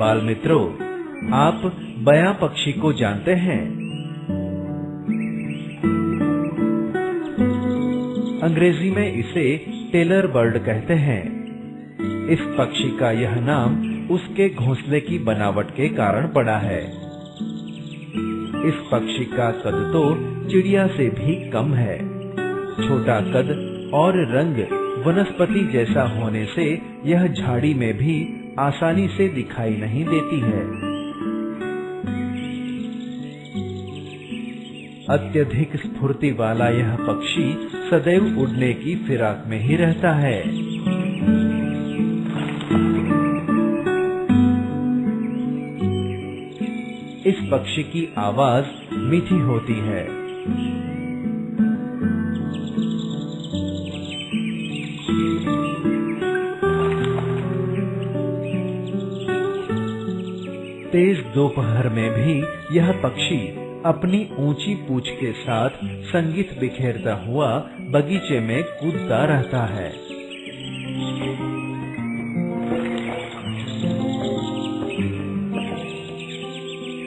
बाल मित्रों आप बया पक्षी को जानते हैं? अंग्रेज़ी में इसे टेलर बर्ड कहते हैं। इस पक्षी का यह नाम उसके घोंसले की बनावट के कारण पड़ा है। इस पक्षी का कद तो चिड़िया से भी कम है। छोटा कद और रंग वनस्पति जैसा होने से यह झाड़ी में भी आसानी से दिखाई नहीं देती है। अत्यधिक स्फूर्ति वाला यह पक्षी सदैव उड़ने की फिराक में ही रहता है। इस पक्षी की आवाज़ मीठी होती है। तेज दोपहर में भी यह पक्षी अपनी ऊँची पूछ के साथ संगीत बिखेरता हुआ बगीचे में कूदता रहता है।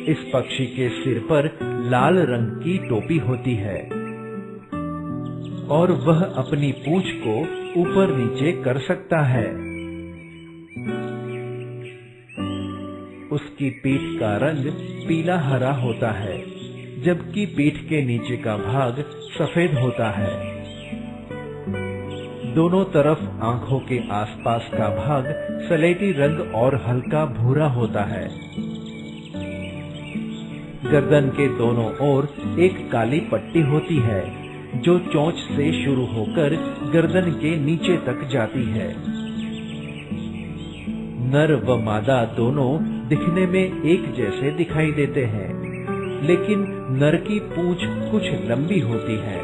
इस पक्षी के सिर पर लाल रंग की टोपी होती है और वह अपनी पूंछ को ऊपर नीचे कर सकता है। उसकी पीठ का रंग पीला हरा होता है, जबकि पीठ के नीचे का भाग सफ़ेद होता है। दोनों तरफ़ आँखों के आसपास का भाग सलेटी रंग और हल्का भूरा होता है। गर्दन के दोनों ओर एक काली पट्टी होती है, जो चोंच से शुरू होकर गर्दन के नीचे तक जाती है। नर व मादा दोनों दिखने में एक जैसे दिखाई देते हैं। लेकिन नर की पूछ कुछ लंबी होती है,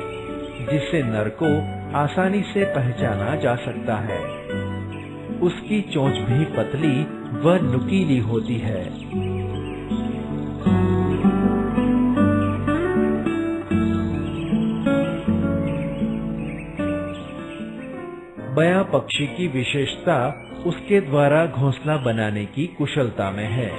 जिससे नर को आसानी से पहचाना जा सकता है। उसकी चोंच भी पतली व नुकीली होती है। बया पक्षी की विशेषता उसके द्वारा घोंसला बनाने की कुशलता में है।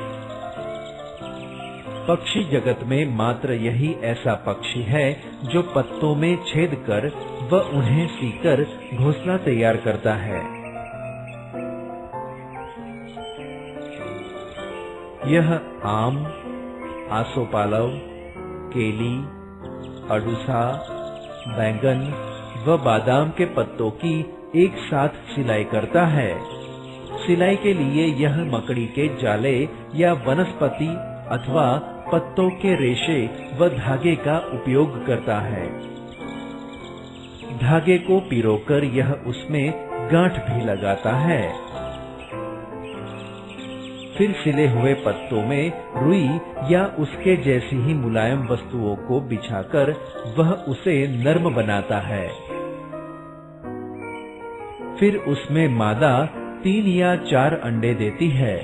पक्षी जगत में मात्र यही ऐसा पक्षी है जो पत्तों में छेद कर व उन्हें सीकर घोंसला तैयार करता है। यह आम, आसोपालव, केली, अडुसा, बैंगन व बादाम के पत्तों की एक साथ सिलाई करता है। सिलाई के लिए यह मकड़ी के जाले या वनस्पति अथवा पत्तों के रेशे व धागे का उपयोग करता है। धागे को पिरोकर यह उसमें गांठ भी लगाता है। फिर सिले हुए पत्तों में रुई या उसके जैसी ही मुलायम वस्तुओं को बिछाकर वह उसे नर्म बनाता है। फिर उसमें मादा तीन या चार अंडे देती है।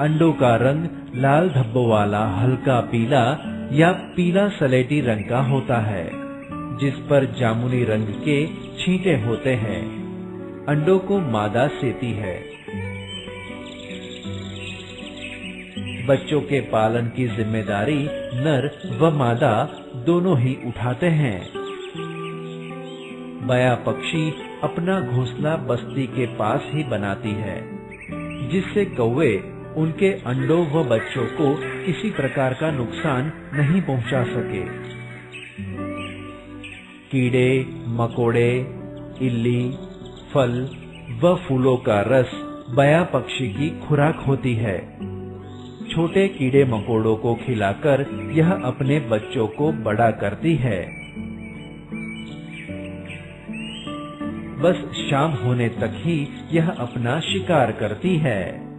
अंडों का रंग लाल धब्बों वाला, हल्का पीला या पीला सलेटी रंग का होता है, जिस पर जामुनी रंग के छींटे होते हैं। अंडों को मादा सेती है। बच्चों के पालन की ज़िम्मेदारी नर व मादा दोनों ही उठाते हैं। बया पक्षी अपना घोंसला बस्ती के पास ही बनाती है, जिससे कौवे उनके अंडों व बच्चों को किसी प्रकार का नुकसान नहीं पहुँचा सके। कीड़े, मकोड़े, इल्ली, फल व फूलों का रस बया पक्षी की खुराक होती है। छोटे कीड़े मकोड़ों को खिलाकर यह अपने बच्चों को बड़ा करती है। बस शाम होने तक ही यह अपना शिकार करती है।